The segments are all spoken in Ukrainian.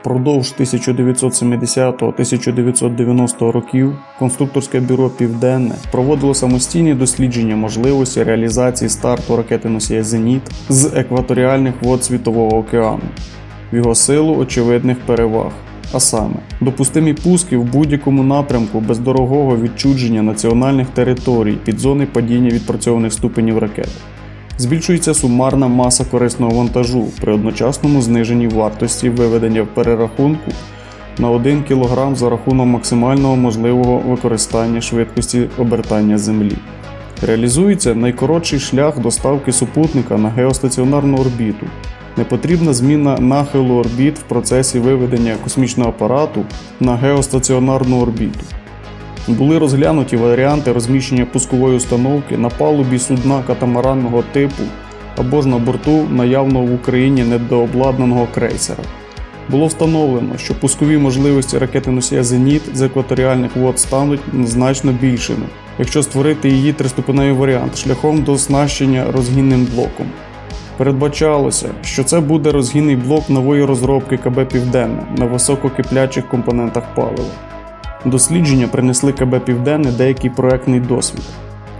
Впродовж 1970-1990 років конструкторське бюро Південне проводило самостійні дослідження можливості реалізації старту ракети носія Зеніт з екваторіальних вод Світового океану в його силу очевидних переваг. А саме, допустимі пуски в будь-якому напрямку без дорогого відчудження національних територій під зони падіння відпрацьованих ступенів ракет. Збільшується сумарна маса корисного вантажу при одночасному зниженні вартості виведення в перерахунку на 1 кг за рахунок максимального можливого використання швидкості обертання Землі. Реалізується найкоротший шлях доставки супутника на геостаціонарну орбіту. Не потрібна зміна нахилу орбіт в процесі виведення космічного апарату на геостаціонарну орбіту. Були розглянуті варіанти розміщення пускової установки на палубі судна катамаранного типу або ж на борту наявного в Україні недообладнаного крейсера. Було встановлено, що пускові можливості ракети носія Зеніт з екваторіальних вод стануть значно більшими, якщо створити її триступеневий варіант шляхом до оснащення розгінним блоком. Передбачалося, що це буде розгінний блок нової розробки КБ Південне на висококиплячих компонентах палива. Дослідження принесли КБ Південне деякий проектний досвід.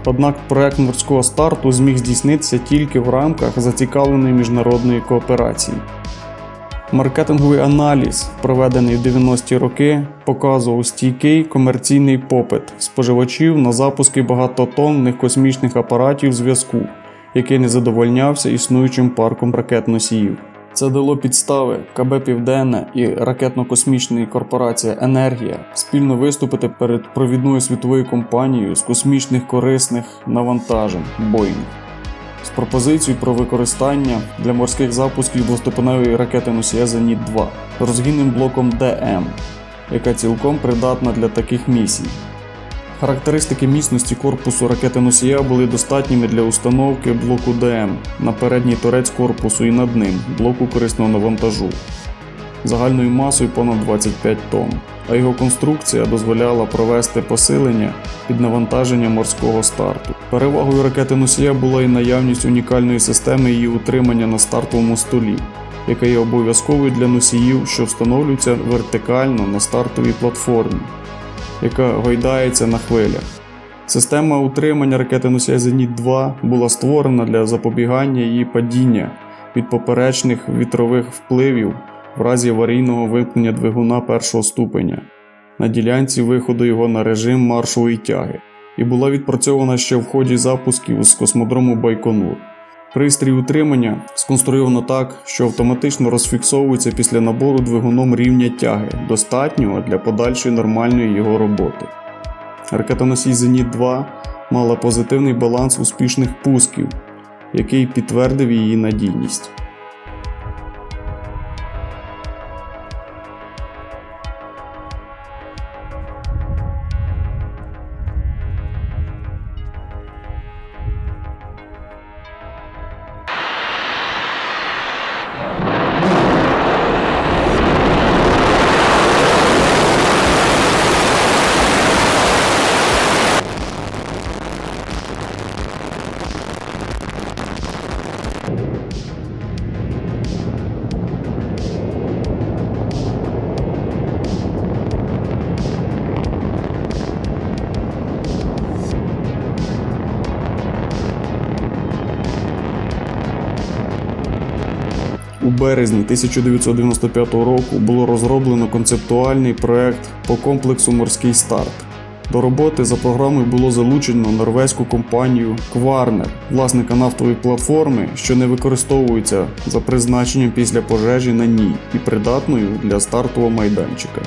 Однак проект морського старту зміг здійснитися тільки в рамках зацікавленої міжнародної кооперації. Маркетинговий аналіз, проведений в 90-ті роки, показував стійкий комерційний попит споживачів на запуски багатотонних космічних апаратів зв'язку, який не задовольнявся існуючим парком ракет-носіїв. Це дало підстави КБ Південне і ракетно-космічна корпорація Енергія спільно виступити перед провідною світовою компанією з космічних корисних навантажень Boeing з пропозицією про використання для морських запусків двоступеневої ракети носія Зеніт 2 з розгінним блоком ДМ, яка цілком придатна для таких місій. Характеристики міцності корпусу ракети носія були достатніми для установки блоку ДМ на передній торець корпусу і над ним блоку корисного навантажу загальною масою понад 25 тонн, а його конструкція дозволяла провести посилення під навантаження морського старту. Перевагою ракети носія була і наявність унікальної системи її утримання на стартовому столі, яка є обов'язковою для носіїв, що встановлюються вертикально на стартовій платформі яка гойдається на хвилях. Система утримання ракети носія Зеніт 2 була створена для запобігання її падіння від поперечних вітрових впливів в разі аварійного вимкнення двигуна першого ступеня на ділянці виходу його на режим маршової тяги і була відпрацьована ще в ході запусків з космодрому Байконур. Пристрій утримання сконструйовано так, що автоматично розфіксовується після набору двигуном рівня тяги, достатнього для подальшої нормальної його роботи. Ракетоносій Зеніт 2 мала позитивний баланс успішних пусків, який підтвердив її надійність. Березні 1995 року було розроблено концептуальний проект по комплексу Морський старт. До роботи за програмою було залучено норвезьку компанію Кварнер, власника нафтової платформи, що не використовується за призначенням після пожежі на ній і придатною для стартового майданчика.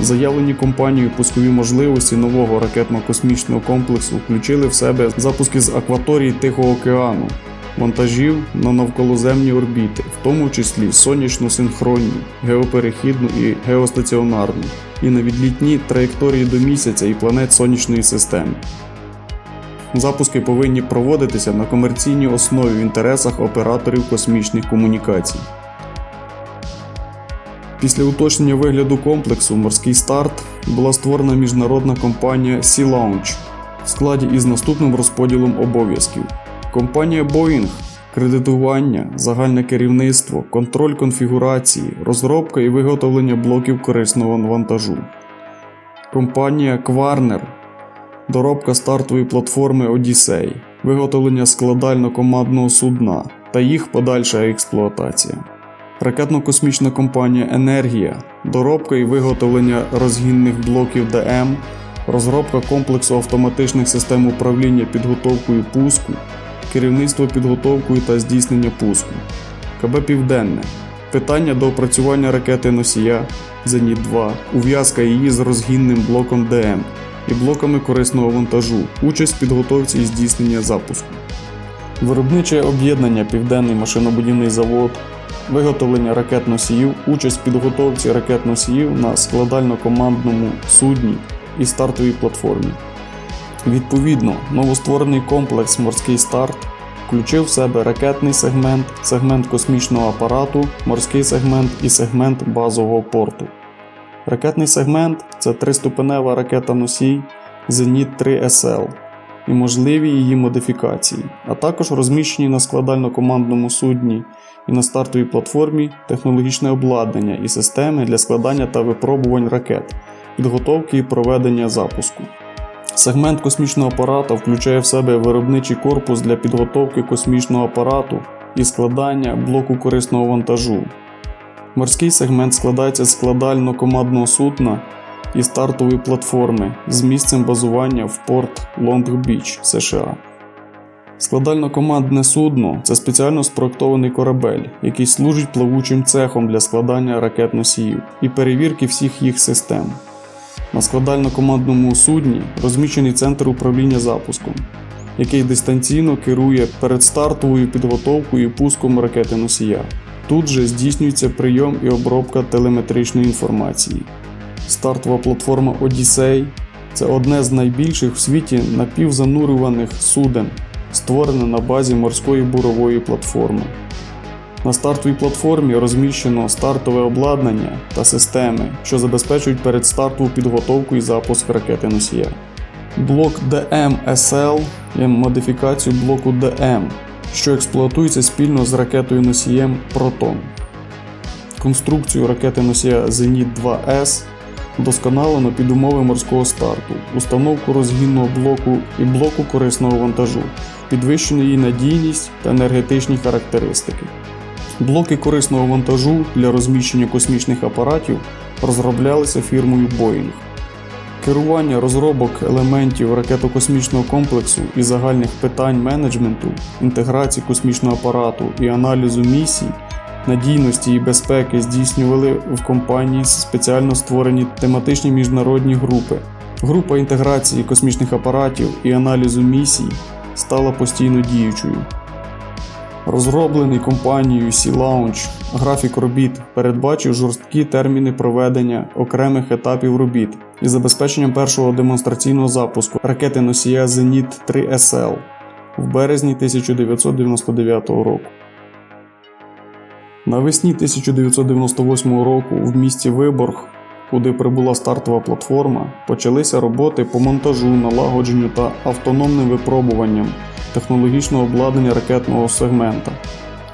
Заявлені компанією пускові можливості нового ракетно-космічного комплексу включили в себе запуски з акваторії Тихого океану, вантажів на навколоземні орбіти, в тому числі сонячно-синхронні, геоперехідну і геостаціонарну, і на відлітні траєкторії до місяця і планет Сонячної системи. Запуски повинні проводитися на комерційній основі в інтересах операторів космічних комунікацій. Після уточнення вигляду комплексу Морський старт була створена міжнародна компанія Sea Launch в складі із наступним розподілом обов'язків. Компанія Boeing. Кредитування, загальне керівництво, контроль конфігурації, розробка і виготовлення блоків корисного вантажу. Компанія Кварнер, доробка стартової платформи Одіссей, виготовлення складально-командного судна та їх подальша експлуатація. Ракетно-космічна компанія Енергія, доробка і виготовлення розгінних блоків ДМ, розробка комплексу автоматичних систем управління підготовкою пуску, керівництво підготовкою та здійснення пуску. КБ Південне. Питання до опрацювання ракети носія Зеніт 2, ув'язка її з розгінним блоком ДМ і блоками корисного вантажу, участь в підготовці і здійснення запуску. Виробниче об'єднання Південний машинобудівний завод, виготовлення ракет носіїв, участь в підготовці ракет носіїв на складально-командному судні і стартовій платформі. Відповідно, новостворений комплекс Морський старт включив в себе ракетний сегмент, сегмент космічного апарату, морський сегмент і сегмент базового порту. Ракетний сегмент це триступенева ракета носій Зеніт 3 SL і можливі її модифікації, а також розміщені на складально-командному судні і на стартовій платформі технологічне обладнання і системи для складання та випробувань ракет, підготовки і проведення запуску. Сегмент космічного апарата включає в себе виробничий корпус для підготовки космічного апарату і складання блоку корисного вантажу. Морський сегмент складається з складально-командного судна і стартової платформи з місцем базування в порт Лонг-Біч, США. Складально-командне судно це спеціально спроектований корабель, який служить плавучим цехом для складання ракет носіїв і перевірки всіх їх систем. На складально-командному судні розміщений центр управління запуском, який дистанційно керує передстартовою підготовкою і пуском ракети носія. Тут же здійснюється прийом і обробка телеметричної інформації. Стартова платформа Одіссей це одне з найбільших в світі напівзанурюваних суден, створене на базі морської бурової платформи. На стартовій платформі розміщено стартове обладнання та системи, що забезпечують передстартову підготовку і запуск ракети носія. Блок DM-SL є модифікацією блоку DM, що експлуатується спільно з ракетою носієм Протон. Конструкцію ракети носія Зеніт 2С вдосконалено під умови морського старту, установку розгінного блоку і блоку корисного вантажу, підвищену її надійність та енергетичні характеристики. Блоки корисного вантажу для розміщення космічних апаратів розроблялися фірмою Boeing. Керування розробок елементів ракетокосмічного комплексу і загальних питань менеджменту, інтеграції космічного апарату і аналізу місій, надійності і безпеки здійснювали в компанії спеціально створені тематичні міжнародні групи. Група інтеграції космічних апаратів і аналізу місій стала постійно діючою. Розроблений компанією Sea-Launch графік робіт передбачив жорсткі терміни проведення окремих етапів робіт із забезпеченням першого демонстраційного запуску ракети носія Зеніт 3 SL в березні 1999 року. Навесні 1998 року в місті Виборг, куди прибула стартова платформа, почалися роботи по монтажу, налагодженню та автономним випробуванням технологічного обладнання ракетного сегмента.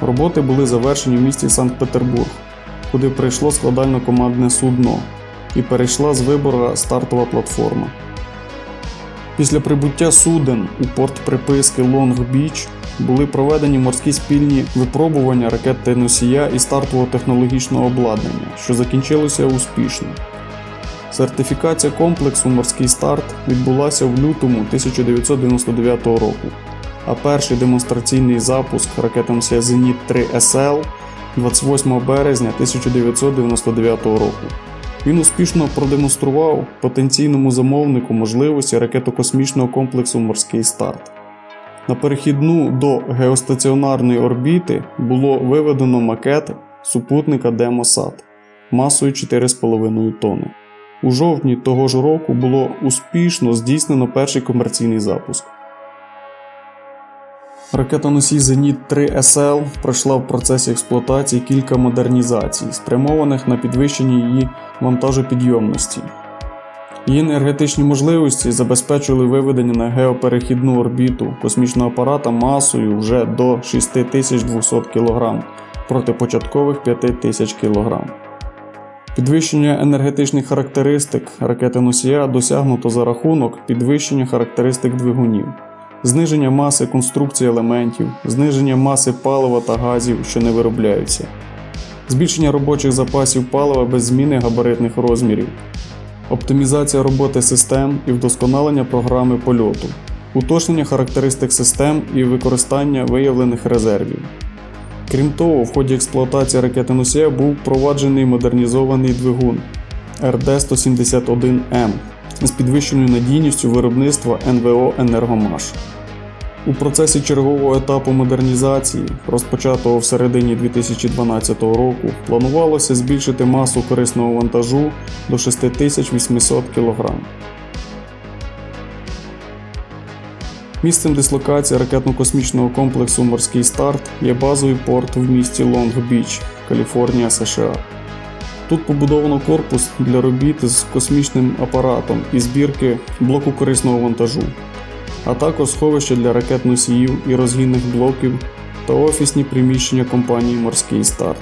Роботи були завершені в місті Санкт-Петербург, куди прийшло складально-командне судно і перейшла з вибора стартова платформа. Після прибуття суден у порт приписки Лонг-Біч були проведені морські спільні випробування ракет носія і стартового технологічного обладнання, що закінчилося успішно. Сертифікація комплексу Морський старт відбулася в лютому 1999 року, а перший демонстраційний запуск ракетоносія Зеніт 3 SL 28 березня 1999 року. Він успішно продемонстрував потенційному замовнику можливості ракетокосмічного комплексу Морський старт. На перехідну до геостаціонарної орбіти було виведено макет супутника Демосат масою 4,5 тонни. У жовтні того ж року було успішно здійснено перший комерційний запуск. Ракетоносій Зеніт 3 SL пройшла в процесі експлуатації кілька модернізацій, спрямованих на підвищення її вантажопідйомності. Її енергетичні можливості забезпечили виведення на геоперехідну орбіту космічного апарата масою вже до 6200 кг проти початкових 5000 кг. Підвищення енергетичних характеристик ракети носія досягнуто за рахунок підвищення характеристик двигунів, зниження маси конструкції елементів, зниження маси палива та газів, що не виробляються, збільшення робочих запасів палива без зміни габаритних розмірів, оптимізація роботи систем і вдосконалення програми польоту, уточнення характеристик систем і використання виявлених резервів. Крім того, в ході експлуатації ракети носія був впроваджений модернізований двигун РД-171М з підвищеною надійністю виробництва НВО Енергомаш. У процесі чергового етапу модернізації, розпочатого в середині 2012 року, планувалося збільшити масу корисного вантажу до 6800 кг. Місцем дислокації ракетно-космічного комплексу Морський старт є базовий порт в місті Лонг-Біч, Каліфорнія, США. Тут побудовано корпус для робіт з космічним апаратом і збірки блоку корисного вантажу, а також сховище для ракет носіїв і розгінних блоків та офісні приміщення компанії Морський старт.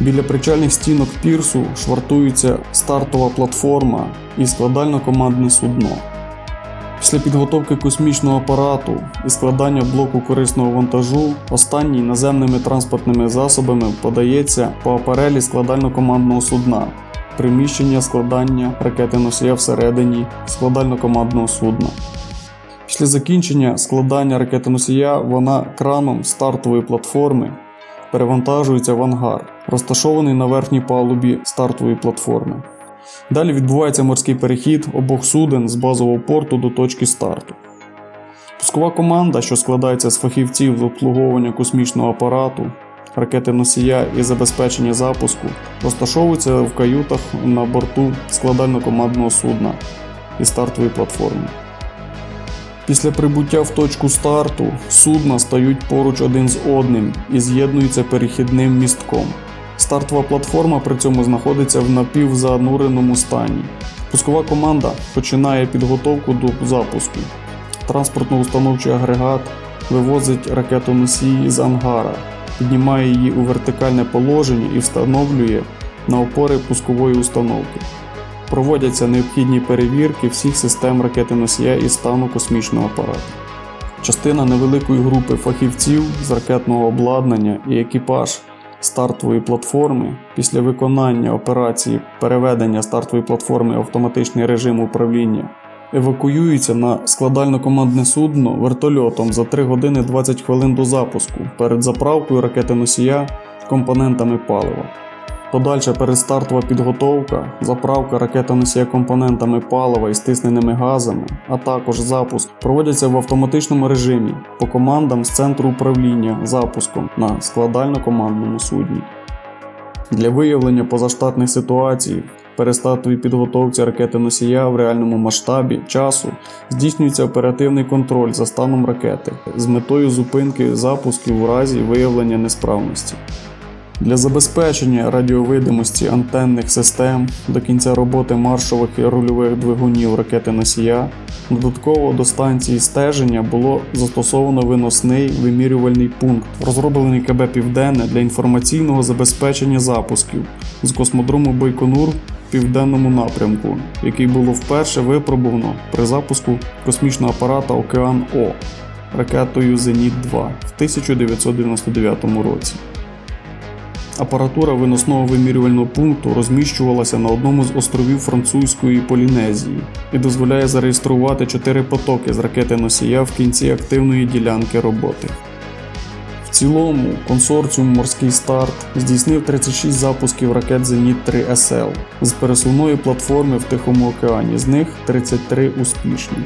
Біля причальних стінок пірсу швартується стартова платформа і складально-командне судно. Після підготовки космічного апарату і складання блоку корисного вантажу, останній наземними транспортними засобами подається по апарелі складально-командного судна, приміщення складання ракети носія всередині складально-командного судна. Після закінчення складання ракети носія вона краном стартової платформи перевантажується в ангар, розташований на верхній палубі стартової платформи. Далі відбувається морський перехід обох суден з базового порту до точки старту. Пускова команда, що складається з фахівців з обслуговування космічного апарату, ракети носія і забезпечення запуску, розташовується в каютах на борту складально-командного судна і стартової платформи. Після прибуття в точку старту судна стають поруч один з одним і з'єднуються перехідним містком. Стартова платформа при цьому знаходиться в напівзануреному стані. Пускова команда починає підготовку до запуску. Транспортно-установчий агрегат вивозить ракету носії з ангара, піднімає її у вертикальне положення і встановлює на опори пускової установки. Проводяться необхідні перевірки всіх систем ракети носія і стану космічного апарату. Частина невеликої групи фахівців з ракетного обладнання і екіпаж стартової платформи після виконання операції переведення стартової платформи в автоматичний режим управління евакуюються на складально-командне судно вертольотом за 3 години 20 хвилин до запуску перед заправкою ракети носія компонентами палива. Подальша передстартова підготовка, заправка ракетоносія компонентами палива і стисненими газами, а також запуск проводяться в автоматичному режимі по командам з центру управління запуском на складально-командному судні. Для виявлення позаштатних ситуацій перестартовій підготовці ракети носія в реальному масштабі часу здійснюється оперативний контроль за станом ракети з метою зупинки запусків у разі виявлення несправності. Для забезпечення радіовидимості антенних систем до кінця роботи маршових і рульових двигунів ракети носія додатково до станції стеження було застосовано виносний вимірювальний пункт, розроблений КБ Південне для інформаційного забезпечення запусків з космодрому Байконур в південному напрямку, який було вперше випробовано при запуску космічного апарата Океан О ракетою Зеніт-2 в 1999 році. Апаратура виносного вимірювального пункту розміщувалася на одному з островів французької Полінезії і дозволяє зареєструвати 4 потоки з ракети носія в кінці активної ділянки роботи. В цілому консорціум Морський старт здійснив 36 запусків ракет Зеніт 3 СЛ з пересувної платформи в Тихому океані, з них 33 успішні.